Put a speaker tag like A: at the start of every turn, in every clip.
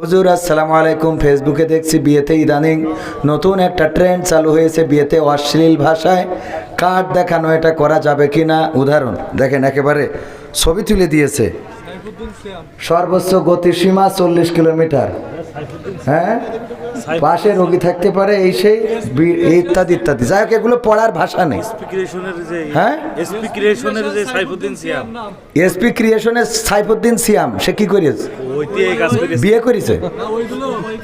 A: হুজুর, আসসালামু আলাইকুম। ফেসবুকে দেখছি বিয়েতে ইদানিং নতুন একটা ট্রেন্ড চালু হয়েছে বিয়েতে অশ্লীল ভাষায়। কার্ড দেখানো এটা করা যাবে কি না উদাহরণ, দেখেন একেবারে ছবি তুলে দিয়েছে। সর্বোচ্চ গতিসীমা চল্লিশ কিলোমিটার। হ্যাঁ? পাশে রোগী থাকতে পারে এই সেই ইত্যাদি ইত্যাদি। যাই হোক এগুলো পড়ার ভাষা নেই। হ্যাঁ?
B: এসপি ক্রিয়েশনের যে সাইফুদ্দিন সিয়াম।
A: এসপি ক্রিয়েশনের সাইফুদ্দিন সিয়াম সে কি করেছে। বিয়ে করেছে?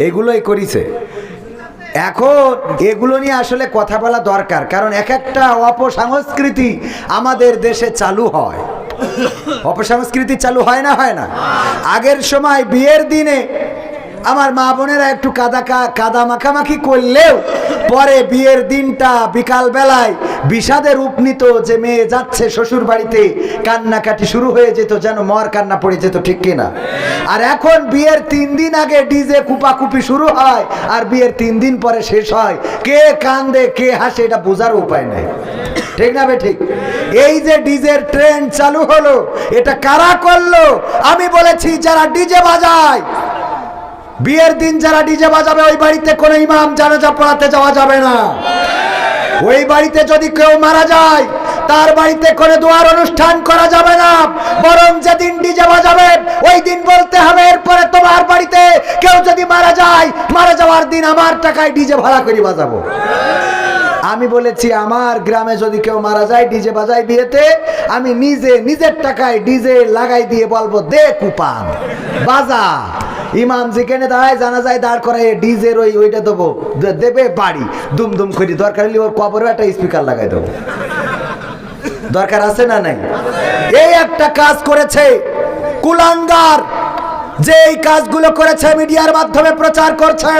A: এগুলোই করেছে। এখন এগুলো নিয়ে আসলে কথা বলা দরকার কারণ এক একটা অপসংস্কৃতি আমাদের দেশে চালু হয়। অপসংস্কৃতি চালু হয় না হয় না। আগের সময় বিয়ের দিনে আমার মা বোনেরা একটু কাদা কাদা মাখামাখি করলেও পরে বিয়ের দিনটা বিকাল বেলায় বিষাদের রূপ নিত যে মেয়ে যাচ্ছে শ্বশুর বাড়িতে কান্নাকাটি শুরু হয়ে যেত যেন মর কান্না পড়ে যেত, ঠিক কিনা? আর এখন বিয়ের তিন দিন আগে ডিজে কুপাকুপি শুরু হয় আর বিয়ের তিন দিন পরে শেষ হয়। কে কান্দে, কে হাসে, এটা বোঝার উপায় নাই। ঠিক না বে, ঠিক? এই যে ডিজের ট্রেন্ড চালু হলো, এটা কারা করল? আমি বলেছি, যারা ডিজে বাজায় বিয়ের দিন যারা ডিজে বাজাবে, ওই বাড়িতে কোনো ইমাম জানাজা পড়াতে যাওয়া যাবে না। ওই বাড়িতে যদি কেউ মারা যায়, তার বাড়িতে করে দোয়ার অনুষ্ঠান করা যাবে না। বরং যেদিন ডিজে বাজাবে, ওই দিন বলতে হবে, এরপরে তোমার বাড়িতে কেউ যদি মারা যায়, মারা যাওয়ার দিন আমার টাকায় ডিজে ভাড়া করে বাজাবো। আমি বলেছি, আমার গ্রামে যদি কেউ মারা যায়, ডিজে বাজায় বিয়েতে, আমি নিজে, নিজের টাকায় ডিজে লাগাই দিয়ে বলব, দে কুপান, বাজা। ইমাম যেখানে দাঁড়ায় জানা যায় দাঁড় করায় ডিজের ওই ওইটা দেবো দেবে বাড়ি। দুম দুম করে, দরকার হলে ওর কবরে একটা স্পিকার লাগাই দেবো। দরকার আছে না নাই? এই একটা কাজ করেছে কুলাঙ্গার যে এই কাজগুলো করেছে মিডিয়ার মাধ্যমে প্রচার করছে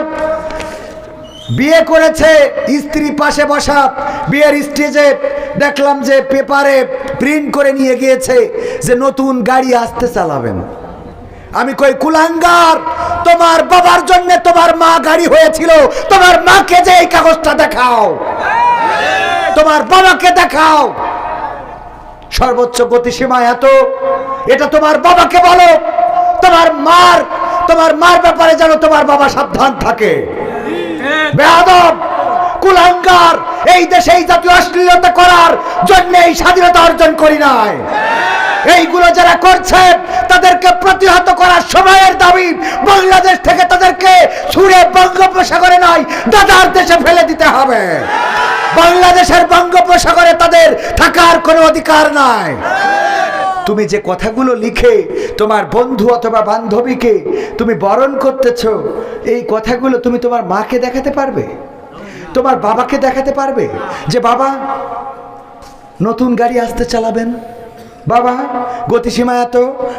A: বিয়ে করেছে স্ত্রী পাশে বসা। বিয়ের স্টেজে দেখলাম যে পেপারে প্রিন্ট করে নিয়ে গিয়েছে যে নতুন গাড়ি আসতে চালাবেন। আমি কই, কুলাঙ্গার, তোমার বাবার জন্য তোমার মা গাড়ি হয়েছিল। তোমার মাকে যে এই কাগজটা দেখাও। তোমার বাবাকে দেখাও। সর্বোচ্চ গতিসীমা এত। এটা তোমার বাবাকে বলো। তোমার মার তোমার মার ব্যাপারে যেন তোমার বাবা সাবধান থাকে। বেয়াদব, কুলাঙ্গার, এই দেশে এই জাতীয় অশ্লীলতা করার জন্য এই স্বাধীনতা অর্জন করি নাই। এইগুলো যারা করছে, তাদেরকে প্রতিহত করার সময়ের দাবি বাংলাদেশ থেকে তাদেরকে ছুড়ে বঙ্গোপসাগরে নয় দাদার দেশে ফেলে দিতে হবে। বাংলাদেশের বঙ্গোপসাগরে তাদের থাকার কোনো অধিকার নাই। তুমি যে কথাগুলো লিখে তোমার বন্ধু অথবা বান্ধবীকে তুমি বরণ করতেছ, এই কথাগুলো তুমি তোমার মাকে দেখাতে পারবে? তোমার বাবাকে দেখাতে পারবে যে, বাবা, নতুন গাড়ি আসতে চালাবেন? বাবা, গতিসীমা এত।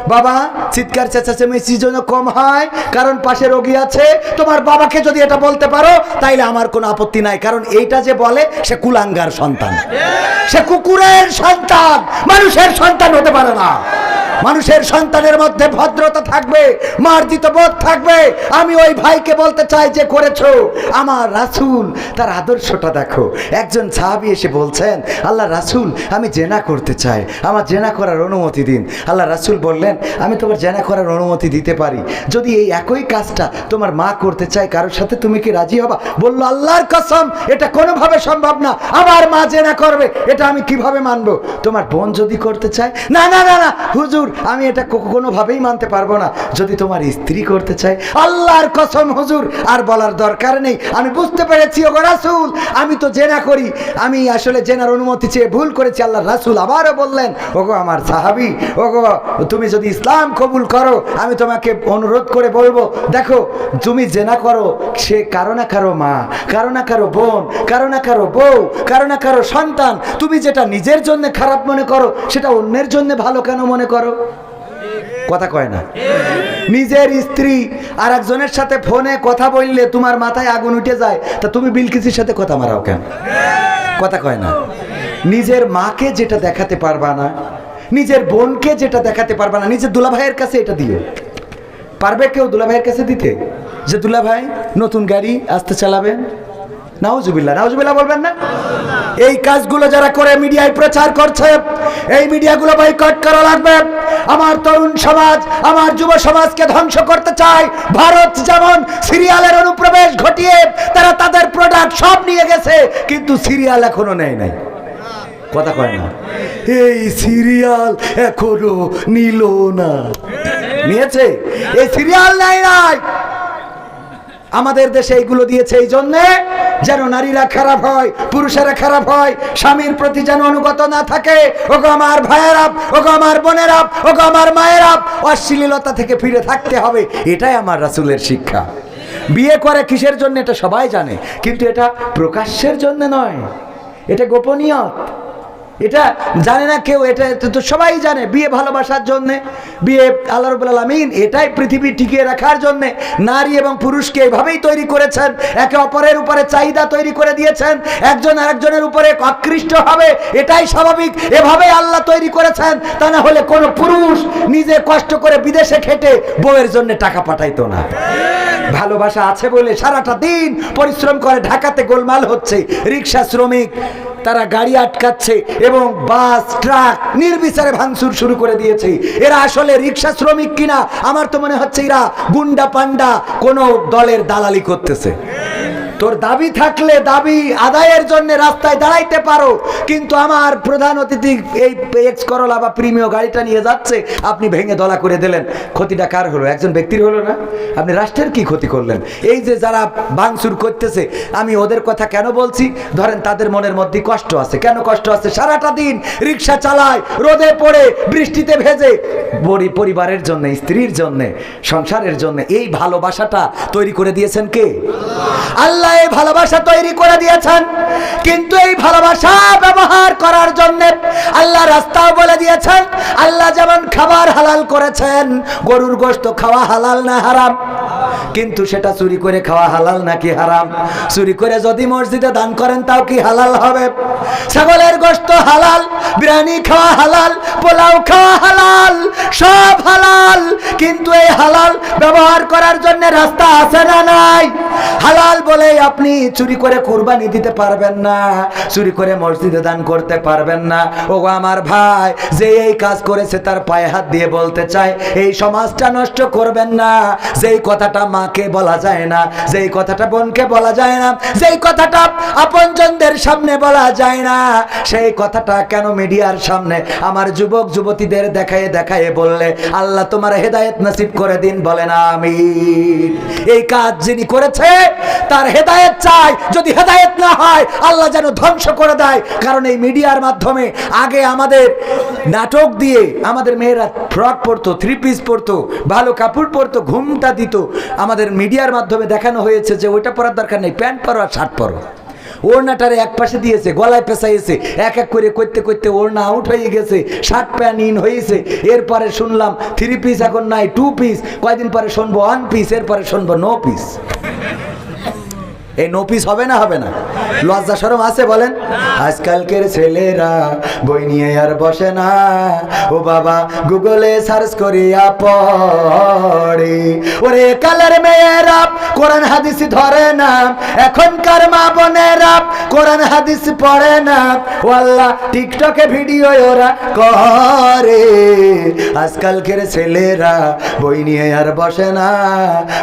A: বাবা, চিৎকার চেঁচাচেমেচি যেন কম হয়, কারণ পাশে রোগী আছে। তোমার বাবাকে যদি এটা বলতে পারো, তাইলে আমার কোনো আপত্তি নাই, কারণ এইটা যে বলে, সে কুলাঙ্গার সন্তান। সে কুকুরের সন্তান, মানুষের সন্তান হতে পারে না। মানুষের সন্তানের মধ্যে ভদ্রতা থাকবে, মার্জিত বোধ থাকবে। আমি ওই ভাইকে বলতে চাই যে করেছ, আমার রাসূল, তার আদর্শটা দেখো। একজন সাহাবি এসে বলছেন, আল্লাহ রাসূল, আমি জেনা করতে চাই। আমার জেনা করার অনুমতি দিন। আল্লাহ রাসূল বললেন, আমি তোমার জেনা করার অনুমতি দিতে পারি। যদি এই একই কাজটা তোমার মা করতে চায়, কারোর সাথে তুমি কি রাজি হবা? বলল, আল্লাহর কসম, এটা কোনোভাবে সম্ভব না। আমার মা জেনা করবে, এটা আমি কীভাবে মানবো? তোমার বোন যদি করতে চায়, না না না না, হুজুর, আমি এটা কোনোভাবেই মানতে পারব না। যদি তোমার স্ত্রী করতে চায়, আল্লাহর কসম, হুজুর, আর বলার দরকার নেই। আমি বুঝতে পেরেছি, ওগো রাসূল, আমি তো জেনা করি। আমি আসলে জেনার অনুমতি চেয়ে ভুল করেছি, আল্লাহ রাসূল আবারও বললেন, ওগো আমার সাহাবি। ওগো, তুমি যদি ইসলাম কবুল করো, আমি তোমাকে অনুরোধ করে বলব, দেখো, তুমি জেনা করো, সে কারও না কারও মা, কারও না কারও বোন, কারও না কারও বউ, কারও না কারও সন্তান। তুমি যেটা নিজের জন্য খারাপ মনে করো, সেটা অন্যের জন্য ভালো কেন মনে করো? কথা কয় না। নিজের স্ত্রী আর একজনের সাথে ফোনে কথা বললে তোমার মাথায় আগুন উঠে যায়, তা তুমি বিলকিসির সাথে কথা মারাও কেন? কথা কয় না। নিজের মাকে যেটা দেখাতে পারবা না নিজের বোনকে যেটা দেখাতে পারবা না, নিজের দুলাভাইয়ের কাছে এটা দিও। পারবে কেউ দুলাভাইয়ের কাছে দিতে? যে দুলাভাই নতুন গাড়ি আসতে চালাবেন নাউজুবিল্লাহ নাউজুবিল্লাহ বলবেন না? এই কাজগুলো যারা করে মিডিয়ায় প্রচার করছে, এই মিডিয়াগুলো বয়কট করা লাগবে। আমার তরুণ সমাজ, আমার যুব সমাজকে ধ্বংস করতে চায়। ভারত যেমন সিরিয়ালের অনুপ্রবেশ ঘটিয়ে তারা তাদের প্রোডাক্ট সব নিয়ে গেছে, কিন্তু সিরিয়াল এখনও নেয় নাই। কথা কয় না। এই সিরিয়াল এখনও নিল না। নিয়েছে? এই সিরিয়াল নাই নাই। আমাদের দেশে এইগুলো দিয়েছে এই জন্যে যেন নারীরা খারাপ হয়, পুরুষেরা খারাপ হয়, স্বামীর প্রতি যেন অনুগত না থাকে। ওগো আমার ভাইয়েরা, ওগো আমার বোনেরা, ওগো আমার মায়েরা, অশ্লীলতা থেকে ফিরে থাকতে হবে। এটাই আমার রাসূলের শিক্ষা। বিয়ে করে কিসের জন্য এটা সবাই জানে, কিন্তু এটা প্রকাশ্যের জন্য নয়। এটা গোপনীয় এটা জানে না কেউ, এটা তো- সবাই জানে, বিয়ে ভালোবাসার জন্য, বিয়ে আল্লাহ রবুল আলমিন, এটাই পৃথিবী টিকিয়ে রাখার জন্য নারী এবং পুরুষকে এভাবেই তৈরি করেছেন, একে অপরের উপরে চাহিদা তৈরি করে দিয়েছেন, একজন আরেকজনের উপরে আকৃষ্ট হবে, এটাই স্বাভাবিক, এভাবেই আল্লাহ তৈরি করেছেন, তা না হলে কোনো পুরুষ নিজে কষ্ট করে বিদেশে খেটে বউয়ের জন্য টাকা পাঠাইতো না। ভালোবাসা আছে বলে সারাটা দিন পরিশ্রম করে ঢাকাতে গোলমাল হচ্ছে, রিক্সা শ্রমিক, তারা গাড়ি আটকাচ্ছে এবং বাস, ট্রাক নির্বিচারে ভাঙচুর শুরু করে দিয়েছে। এরা আসলে রিক্সা শ্রমিক কিনা? আমার তো মনে হচ্ছে এরা গুন্ডা পান্ডা কোনো দলের দালালি করতেছে। তোর দাবি থাকলে দাবি আদায়ের জন্য রাস্তায় দাঁড়াইতে পারো, কিন্তু আমার প্রধান অতিথি এই এক্স করলা বা প্রিমিয় গাড়িটা নিয়ে যাচ্ছে, আপনি ভেঙে দলা করে দিলেন। ক্ষতিটা কার হলো? একজন ব্যক্তির হলো না? আপনি রাষ্ট্রের কি ক্ষতি করলেন? এই যে যারা ভাঙচুর করতেছে, আমি ওদের কথা কেন বলছি? ধরেন তাদের মনের মধ্যে কষ্ট আছে। কেন কষ্ট আছে? সারাটা দিন রিক্সা চালায়, রোদে পড়ে, বৃষ্টিতে ভেজে। পরি- পরিবারের জন্য, স্ত্রীর জন্য, সংসারের জন্য এই ভালোবাসাটা তৈরি করে দিয়েছেন কে? আল্লাহ এই ভালোবাসা তৈরি করে দিয়েছেন। কিন্তু এই ভালোবাসা ব্যবহার করার জন্য আল্লাহ রাস্তাও বলে দিয়েছেন, আল্লাহ যেমন খাবার হালাল করেছেন, গরুর গোস্ত খাওয়া হালাল না হারাম। কিন্তু সেটা চুরি করে খাওয়া হালাল নাকি হারাম? চুরি করে যদি মসজিদে দান করেন, তাও কি হালাল হবে? ছাগলের গোশত হালাল, বিরিয়ানি খাওয়া হালাল, পোলাও খাওয়া হালাল, সব হালাল। কিন্তু এই হালাল ব্যবহার করার জন্য রাস্তা আছে না নাই? হালাল বলে আপনি চুরি করে কুরবানি দিতে পারবেন না, চুরি করে মসজিদে দান করতে পারবেন না। ও আমার ভাই, যে এই কাজ করেছে তার পায়ে হাত দিয়ে বলতে চায় এই সমাজটা নষ্ট করবেন না। যেই কথাটা মাকে বলা যায় না? যেই কথাটা বোনকে বলা যায় না, যেই কথাটা আপনজনদের সামনে বলা যায় না, সেই কথাটা কেন মিডিয়ার সামনে? আমার যুবক, যুবতীদের দেখায় দেখায় বললে, আল্লাহ তোমার হেদায়েত নসিব করে দিন বলেন আমি এই কাজ যিনি করেছে, তার হেদায়েত চাই। যদি হেদায়েত না হয়, আল্লাহ যেন ধ্বংস করে দেয়। কারণ এই মিডিয়ার মাধ্যমে আগে আমাদের নাটক দিয়ে আমাদের মেয়েরা ফ্রক পরতো, থ্রি পিস পরতো, ভালো কাপড় পরতো, ঘুমটা দিত। আমাদের মিডিয়ার মাধ্যমে দেখানো হয়েছে যে ওইটা পরার দরকার নেই, প্যান্ট পরো আর শার্ট পরো। ওড়নাটারে এক পাশে দিয়েছে, গলায় পেঁচাইছে, এক এক করে করতে করতে ওড়না আউট হয়ে গেছে, শার্ট প্যান্ট ইন হয়েছে। এরপরে শুনলাম থ্রি পিস এখন নাই টু পিস কয়দিন পরে শুনব ওয়ান পিস এরপরে শুনব নো পিস এই নোপিস হবে না হবে না? লজ্জা সরম আছে বলেন? আজকালকের ছেলেরা বই নিয়ে আর বসে না। ও বাবা, গুগলে সার্চ করিয়া পড়ে। ওরে কালের মেয়েরা, কোরআন হাদিস ধরে না। এখনকার মা বোনেরা, কোরআন হাদিস পড়ে না। ও আল্লাহ, টিকটকে ভিডিও ওরা করে। আজকালকের ছেলেরা বই নিয়ে আর বসে না।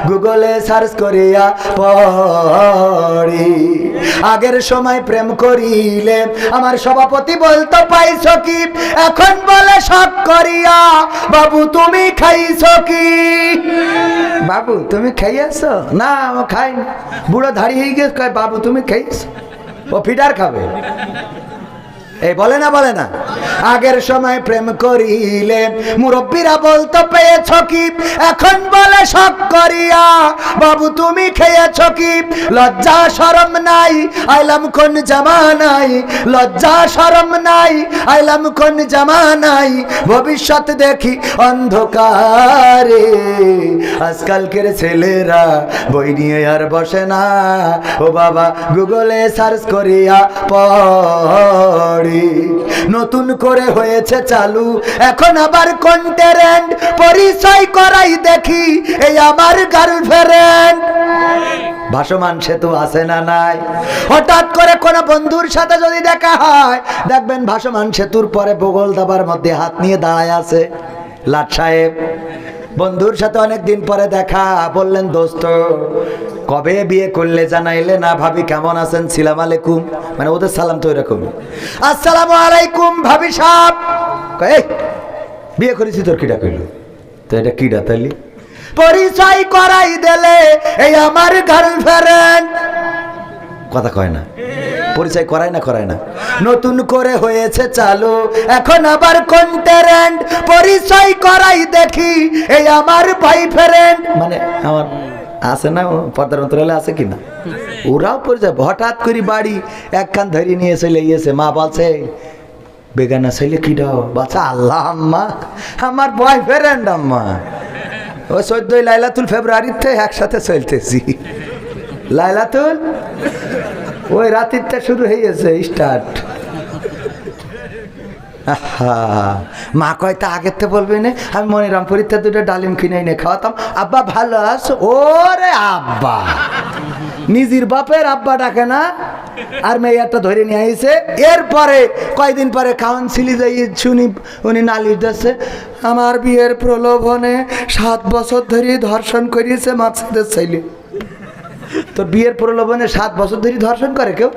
A: গুগলে সার্চ করিয়া পড়ে। আগের সময় প্রেম করিলে আমার সভাপতি বলতো, পাইছ কি? এখন বলে সব করিয়া। বাবু, তুমি খাইছ কি? বাবু, তুমি খাইয়াছ? না খাই বুড়ো ধাড়ি হয়ে গেছে। বাবু, তুমি খাইছ? ও ফিডার খাবে। এই বলে না বলে না। আগের সময় প্রেম করিলে মুরব্বীরা বলতো, পেয়েছ কি? এখন বলে, শখ করিয়া। বাবু, তুমি খেয়েছ কি? লজ্জা, শরম নাই। আইলাম কোন জামা নাই। লজ্জা, শরম নাই। আইলাম কোন জামা নাই। ভবিষ্যৎ দেখি অন্ধকারে। আজকালকের ছেলেরা বই নিয়ে আর বসে না। ও বাবা, গুগলে সার্চ করিয়া পড়ে। নতুন করে হয়েছে চালু। এখন আবার কন্টেরেন্ট পরিচয় করাই দেখি, এই আমার গার্লফ্রেন্ড ভাসমান সেতু আছে না নাই? হঠাৎ করে কোনো বন্ধুর সাথে যদি দেখা হয়, দেখবেন ভাসমান সেতুর পরে বগল দাবার মধ্যে হাত নিয়ে দাঁড়ায় আছে। লাট সাহেব বন্ধুর সাথে অনেক দিন পরে দেখা। বললেন দোস্ত কবে বিয়ে করলে জানাইলে না? ভাবি কেমন আছেন? সালাম আলাইকুম। মানে ওদের সালাম তো এরকম। আসসালাম আলাইকুম ভাবি "এই, বিয়ে করেছি তোর কিটা কইল? তো এটা কিটা তাইলি? পরিচয় করাই দিলে এই আমার গার্লফ্রেন্ড কথা কয় না। পরিচয় করায় না করায় না। নতুন করে হয়েছে চালু। এখন আবার কন্টেরেন্ট পরিচয় করাই দেখি। এই আমার ভাই ফ্রেন্ড মানে আমার আছে না পর্দার অন্তরালে আছে কি না ওরাও পরিচয়। হঠাৎ করে বাড়ি একখান ধরে নিয়ে চলে গিয়েছে। মা বলছে, বেগানা ছেলে কিটাও বাচ্চা আল্লাহ, আম্মা, আমার বয়ফ্রেন্ড আম্মা। ও চোদ্দই লাইলাতুল ফেব্রুয়ারিতে একসাথে চলতেছি। লাইলাতুল ওই রাতিরটা শুরু হয়ে গেছে স্টার্ট মা তা আগের থেকে বলবে না, আমি মনিরামপুরিতে দুটো ডালিম কিনে এনে খাওয়াতাম। আব্বা, ভালো আছো? ওরে আব্বা, নিজের বাপের আব্বা ডাকে না, আর মেয়েটা ধরে নিয়ে আইছে। এরপরে কয়দিন পরে কাউন্সিলি যাই শুনি, উনি নালিশ দিচ্ছে আমার বিয়ের প্রলোভনে সাত বছর ধরে ধর্ষণ করিয়েছে মাছেদের ছেলে। তোর বিয়ের প্রলোভনে সাত বছর ধরে ধর্ষণ করে কেউ?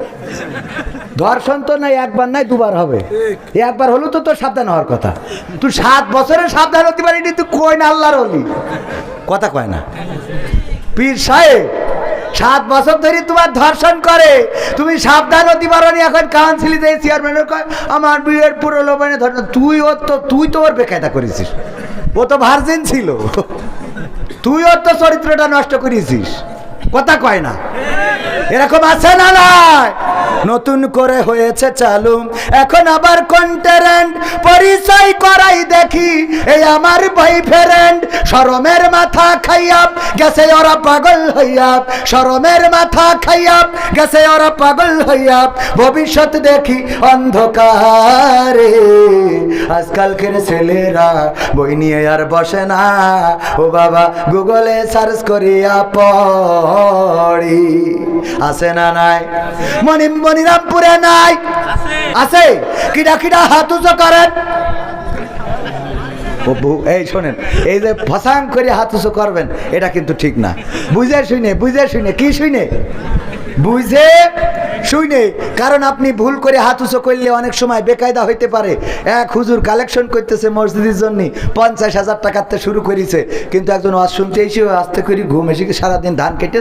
A: ধর্ষণ তো নাই একবার নাই দুবার হবে। একবার হলো তো তোর সাবধান হওয়ার কথা। তুই সাত বছরের সাবধান হতে পারিনি তুই কই না আল্লাহর হলি কথা কয় না। পীর সাহেব সাত বছর ধরে তোমার ধর্ষণ করে। তুমি সাবধান হতে পারো নি এখন কাউন্সিলি দিয়ে চেয়ারম্যানের কয় আমার বিয়ের প্রলোভনে ধর্ষণ তুই ওর তো তুই তো ওর বেকায়দা করেছিস। ও তো ভার্জিন ছিল। তুই ওর তো চরিত্রটা নষ্ট করেছিস। কথা কয় না। এরকম আছে না নয় নতুন করে হয়েছে চালু। এখন আবার কন্টেরেন্ট পরিচয় করাই দেখি। এই আমার বয়ফ্রেন্ড শরমের মাথা খাইয়াব গেছে ওরা পাগল হইয়াব শরমের মাথা খাইয়াব গেছে ওরা পাগল হইয়াব ভবিষ্যৎ দেখি অন্ধকারে। আজকালকের ছেলেরা বই নিয়ে আর বসে না। ও বাবা, গুগলে সার্চ করিয়া পড়ি। আছে না নাই? মনি মনিরামপুরে নাই। আছে? কিডা কিডা হাত উঁচু করেন। এই শোনেন, এই যে ফসাং করে হাত করবেন, এটা কিন্তু ঠিক না। বুঝে শুনে বুঝে শুনে, কি শুনে? বুঝে শুনে, কারণ আপনি ভুল করে হাত উঁচু করলে অনেক সময় বেকায়দা হইতে পারে। এক হুজুর কালেকশন করতেছে মসজিদের জন্য, পঞ্চাশ হাজার টাকাতে শুরু করেছে, কিন্তু একজন ওয়াজ শুনতে এসে আস্তে করে ঘুম এসে সারাদিন ধান কেটে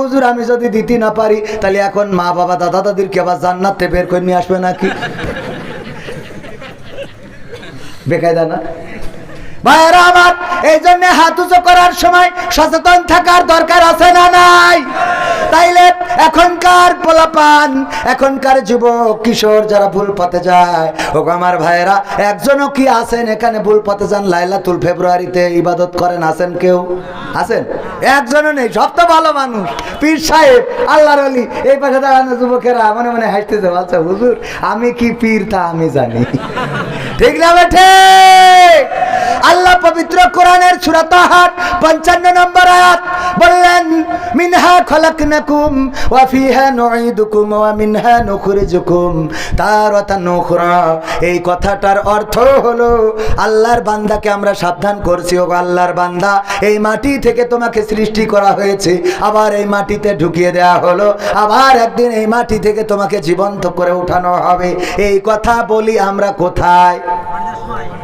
A: হুজুর, আমি যদি দিতে না পারি, তাহলে এখন মা বাবা, দাদা দাদিরকে আবার জান্নাতে বের করে নিয়ে আসবে নাকি? বেকায়দা না? ভাইয়েরা আমার, এই জন্য হাত উঁচু করার সময় সচেতন থাকার দরকার আছে না নাই? তাইলে এখনকার পোলাপান, এখনকার যুবক, কিশোর যারা ভুল পথে যায় ও আমার ভাইয়েরা, একজনও কি আছেন এখানে ভুল পথে যান? লাইলাতুল ফেব্রুয়ারিতে ইবাদত করেন, আছেন কেউ? আছেন? একজনও নেই, সব তো ভালো মানুষ। পীর সাহেব, আল্লাহর অলি এই পাশে দাঁড়ানো যুবকেরা মনে মনে হাসতেছে, বলছে, হুজুর, আমি কি পীর তা আমি জানি। ঠিক না বেঠে আল্লাহ পবিত্র কোরআনের সূরা তাহার 55 নম্বর আয়াত, বললেন, মিনহা খলাকনাকুম ওয়া ফিহা নুঈদুকুম ওয়া মিনহা নুখরিজুকুম। তারাতান উখরা। এই কথাটার অর্থ হলো, আল্লাহর বান্দাকে আমরা সাবধান করছি। ও আল্লাহর বান্দা, এই মাটি থেকে তোমাকে সৃষ্টি করা হয়েছে। আবার এই মাটিতে ঢুকিয়ে দেওয়া হলো। আবার একদিন এই মাটি থেকে তোমাকে জীবন্ত করে উঠানো হবে। এই কথা বলি আমরা কোথায়?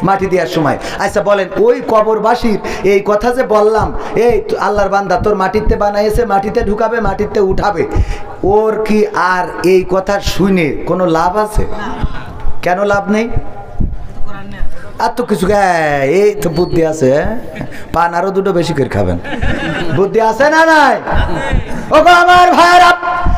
A: মাটি দেওয়ার সময়। আচ্ছা বলেন ওই কবরবাসীর এই কথা যে বললাম এই আল্লাহর বান্দা তোর মাটিতে বানাইছে মাটিতে ঢুকাবে মাটিতে উঠাবে ওর কি আর এই কথা শুনে কোনো লাভ আছে? কেন লাভ নেই? আর তো কিছু হ্যাঁ, এই তো বুদ্ধি আছে হ্যাঁ? পান আরও দুটো বেশি করে খাবেন। বুদ্ধি আছে না নাই? ও গো আমার ভাইয়েরা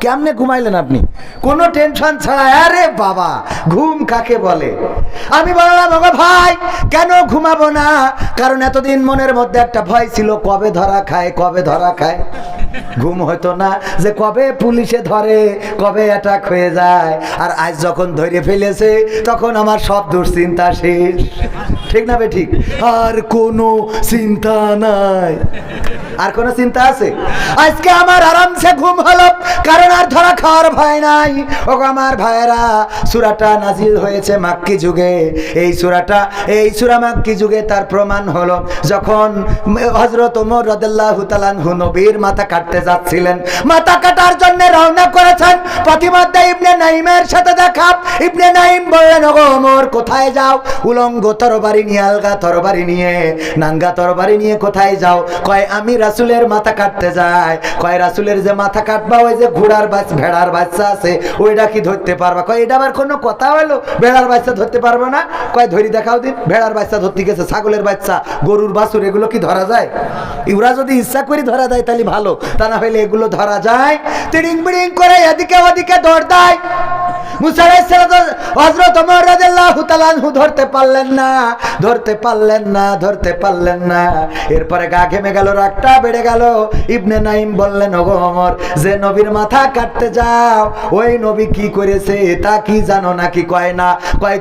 A: কেমনে ঘুমাইলেন আপনি? কোনো টেনশন ছাড়া, আরে বাবা, ঘুম কাকে বলে? আমি বললাম, ওগো ভাই, কেন ঘুমাবো না? কারণ এতদিন মনের মধ্যে একটা ভয় ছিল, কবে ধরা খায়, কবে ধরা খায়? ঘুম হতো না যে কবে পুলিশে ধরে, কবে অ্যাটাক হয়ে যায়। আর আজ যখন ধরে ফেলেছে, তখন আমার সব দুশ্চিন্তা শেষ। ঠিক না বে ঠিক? আর কোনো চিন্তা নাই। আর কোনো চিন্তা আছে? আজকে আমার আরামসে ঘুম হলো, কারণ আর ধরা খাওয়ার ভয় নাই। ও আমার ভাইয়েরা, সুরাটা নাজিল হয়েছে মাক্কি যুগে। এই সুরাটা, এই সুরা মাক্কি যুগে তার প্রমাণ হলো, যখন হজরত ওমর রাদিয়াল্লাহু তাআলাহু নবীর মাথা কাটতে যাচ্ছিলেন। মাথা কাটার জন্য রওনা করেছেন প্রতিমধ্যে ইবনে নাইমের সাথে দেখা। ইবনে নাইম বললেন, ওগো ওমর, কোথায় যাও? উলঙ্গ তরবারি নিয়ে, আলগা তরবারি নিয়ে, নাঙ্গা তরবারি নিয়ে কোথায় যাও? কয়, আমি রাসূলের মাথা কাটতে যায়। কয়, রাসুলের যে মাথা কাটবা, ওই যে ঘোড়ার বাচ্চা ভেড়ার বাচ্চা আছে ওইটা কি ধরতে পারবা? কয়, এটা আবার কোনো কথা হলো? ভেড়ার বাচ্চা ধরতে পারব না? কয়, ধরি দেখাও দিন, ভেড়ার বাচ্চা ধরতে গেছে, ছাগলের বাচ্চা, গরুর বাছুর, এগুলো কি ধরা যায়? ইউরা যদি ইচ্ছা করে ধরা দেয়, তাহলে ভালো। তা না হলে এগুলো ধরা যায়। তিড়িং বিড়িং করে এদিকে ওদিকে দৌড় দেয়।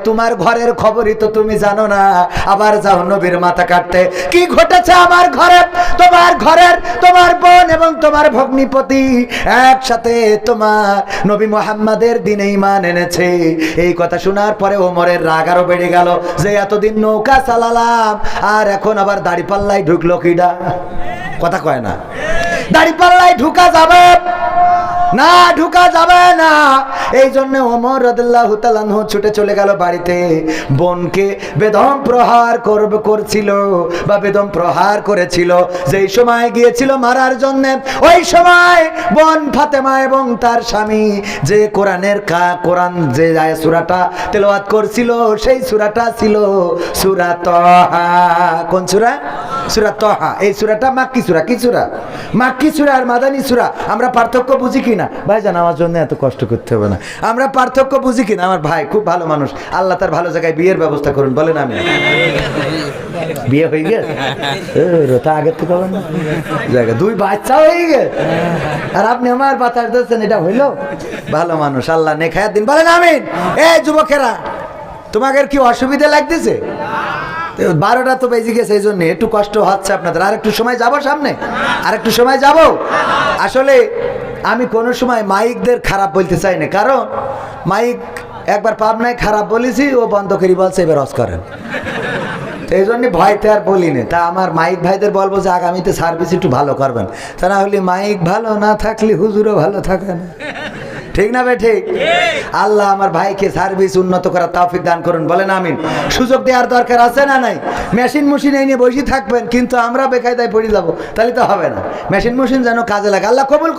A: তোমার ঘরের খবরই তো তুমি জানো না। আবার যাও নবীর মাথা কাটতে। কি ঘটেছে আমার ঘরে? তোমার ঘরের, তোমার বোন এবং তোমার ভগ্নিপতি একসাথে তোমার নবী মোহাম্মদের দিনে ইমান এনেছে। এই কথা শোনার পরে ওমরের রাগ আরও বেড়ে গেল। যে এতদিন নৌকা চালালাম, আর এখন আবার দাড়ি পাল্লাই ঢুকলো কিডা? কথা কয় না। দাড়ি পাল্লাই ঢুকা যাবে। না ঢুকা যাবে না। এই জন্য ওমর রাদিয়াল্লাহু তাআলা ছুটে চলে গেল বাড়িতে। বোনকে বেদম প্রহার করবে করছিল, বা বেদম প্রহার করেছিল। যেই সময় গিয়েছিল মারার জন্য, ওই সময় বোন ফাতেমা এবং তার স্বামী যে কোরআনের কা কোরআন যে সূরাটা তেলাওয়াত করছিল, সেই সূরাটা ছিল সূরা তহা কোন সূরা? সূরা তহা। এই সূরাটা মাক্কি সূরা, কি সূরা? মাক্কি সূরা আর মাদানী সুরা, আমরা পার্থক্য বুঝি কি না ভাই জান আমার জন্য এত কষ্ট করতে হবে না। আমরা পার্থক্য বুঝি কি না আমার ভাই খুব ভালো মানুষ। আল্লাহ তার ভালো জায়গায় বিয়ের ব্যবস্থা করুন, বলেন আমি। বিয়ে হয়ে গেছে? তা আগের থেকে হবে না? জায়গা, দুই বাচ্চা হয়ে গেছে। আর আপনি আমার বাতাস দিচ্ছেন এটা হইল? ভালো মানুষ, আল্লাহ নেখায়াত দিন। বলেন আমিন। এ, যুবকেরা, তোমাদের কি অসুবিধা লাগতেছে? তো বারোটা তো বেজে গেছে, এই জন্য একটু কষ্ট হচ্ছে আপনাদের। আর একটু সময় যাব সামনে? আর একটু সময় যাব? আসলে আমি কোনো সময় মাইকদের খারাপ বলতে চাই না। কারণ মাইক একবার পাবনায় খারাপ বলেছি, ও বন্ধ করি বলছে, এবার অস করেন। এই জন্য ভয়তে আর বলিনি তা আমার মাইক ভাইদের বলব যে আগামীতে সার্ভিস একটু ভালো করবেন। তা না হলে মাইক ভালো না থাকলে হুজুরও ভালো থাকে না। ঠিক না ঠিক? আল্লাহ আমার ভাইকে সার্ভিস উন্নত করার তাফিক দান করুন, বলেন আমিন। সুযোগ দেওয়ার দরকার আছে না নাই? মেশিন মেশিন এই নিয়ে বসে থাকবেন, কিন্তু আমরা বেকায়দায় পড়ে যাব, তাহলে তো হবে না। মেশিন মেশিন যেন কাজে লাগে, আল্লাহ কবুল।